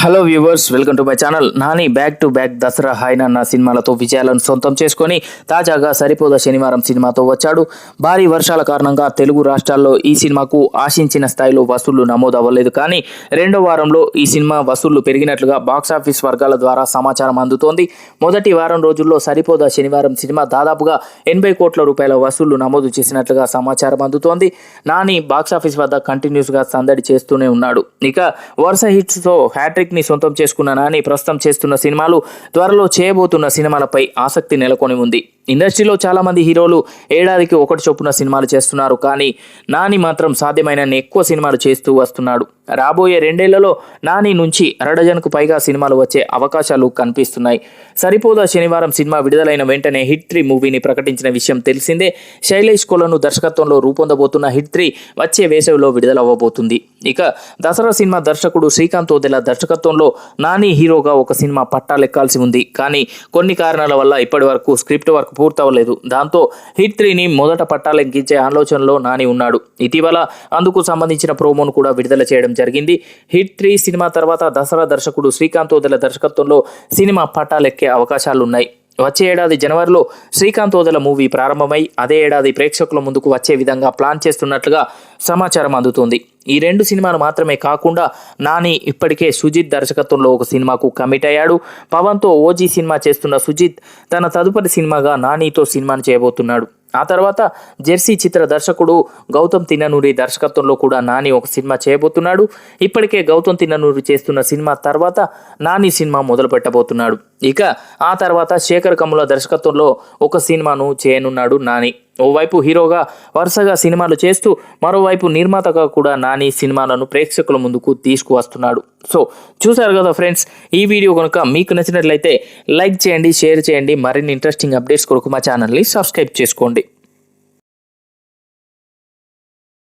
Hello viewers welcome to my channel. Nani back to back Dasara Hi Nanna సినిమాలతో విజయాలను సొంతం చేసుకొని తాజాగా సరిపోద శనివారం సినిమాతో వచ్చాడు. భారీ వర్షాల కారణంగా తెలుగు రాష్ట్రాల్లో ఈ సినిమాకు ఆశించిన స్థాయిలో వసూళ్ళు నమోదు అవ్వలేదు కానీ రెండో వారంలో ఈ సినిమా వసూళ్ళు పెరిగినట్లుగా బాక్సాఫీస్ వర్గాల ద్వారా సమాచారం అందుతోంది. మొదటి వారం రోజుల్లో సరిపోద శనివారం సినిమా దాదాపుగా ఎనభై కోట్ల రూపాయల వసూళ్ళు నమోదు చేసినట్లుగా సమాచారం అందుతోంది. నాని బాక్సాఫీస్ వద్ద కంటిన్యూస్గా సందడి చేస్తూనే ఉన్నాడు. ఇక వరుస హిట్స్తో హ్యాట్రిక్ ని సొంతం చేసుకున్న నాని ప్రస్తుతం చేస్తున్న సినిమాలు త్వరలో చేయబోతున్న సినిమాలపై ఆసక్తి నెలకొని ఉంది. ఇండస్ట్రీలో చాలా మంది హీరోలు ఏడాదికి ఒకటి చొప్పున సినిమాలు చేస్తున్నారు కానీ నాని మాత్రం సాధ్యమైన ఎక్కువ సినిమాలు చేస్తూ వస్తున్నాడు. రాబోయే రెండేళ్ళలో నాని నుంచి అరడజన్కు పైగా సినిమాలు వచ్చే అవకాశాలు కనిపిస్తున్నాయి. సరిపోదా శనివారం సినిమా విడుదలైన వెంటనే హిట్ త్రీ మూవీని ప్రకటించిన విషయం తెలిసిందే. శైలేష్ కొలను దర్శకత్వంలో రూపొందబోతున్న హిట్ త్రీ వచ్చే వేసవిలో విడుదలవ్వబోతుంది. ఇక దసరా సినిమా దర్శకుడు శ్రీకాంత్ ఓదెల దర్శకత్వంలో నాని హీరోగా ఒక సినిమా పట్టాలెక్కాల్సి ఉంది. కానీ కొన్ని కారణాల వల్ల ఇప్పటి వరకు స్క్రిప్ట్ వర్క్ పూర్తవలేదు దాంతో హిట్ త్రీని మొదట పట్టాలెక్కించే ఆలోచనలో నాని ఉన్నాడు. ఇటీవల అందుకు సంబంధించిన ప్రోమోను కూడా విడుదల చేయడం జరిగింది. హిట్ త్రీ సినిమా తర్వాత దసరా దర్శకుడు శ్రీకాంత్ ఓదెల దర్శకత్వంలో సినిమా పట్టాలెక్కే అవకాశాలున్నాయి. వచ్చే ఏడాది జనవరిలో శ్రీకాంత్ ఓదల మూవీ ప్రారంభమై అదే ఏడాది ప్రేక్షకుల ముందుకు వచ్చే విధంగా ప్లాన్ చేస్తున్నట్లుగా సమాచారం అందుతోంది. ఈ రెండు సినిమాలు మాత్రమే కాకుండా నాని ఇప్పటికే సుజిత్ దర్శకత్వంలో ఒక సినిమాకు కమిట్ అయ్యాడు. పవన్తో ఓజీ సినిమా చేస్తున్న సుజిత్ తన తదుపరి సినిమాగా నానితో సినిమాను చేయబోతున్నాడు. ఆ తర్వాత జెర్సీ చిత్ర దర్శకుడు గౌతమ్ తిన్ననూరి దర్శకత్వంలో కూడా నాని ఒక సినిమా చేయబోతున్నాడు. ఇప్పటికే గౌతమ్ తిన్ననూరి చేస్తున్న సినిమా తర్వాత నాని సినిమా మొదలు పెట్టబోతున్నాడు. ఇక ఆ తర్వాత శేఖర్ కమ్ముల దర్శకత్వంలో ఒక సినిమాను చేయనున్నాడు నాని. ఓవైపు హీరోగా వరుసగా సినిమాలు చేస్తూ మరోవైపు నిర్మాతగా కూడా నాని సినిమాలను ప్రేక్షకుల ముందుకు తీసుకువస్తున్నాడు. సో చూసారు కదా ఫ్రెండ్స్ ఈ వీడియో కనుక మీకు నచ్చినట్లయితే లైక్ చేయండి షేర్ చేయండి మరిన్ని ఇంట్రెస్టింగ్ అప్డేట్స్ కొరకు మా ఛానల్ని సబ్స్క్రైబ్ చేసుకోండి.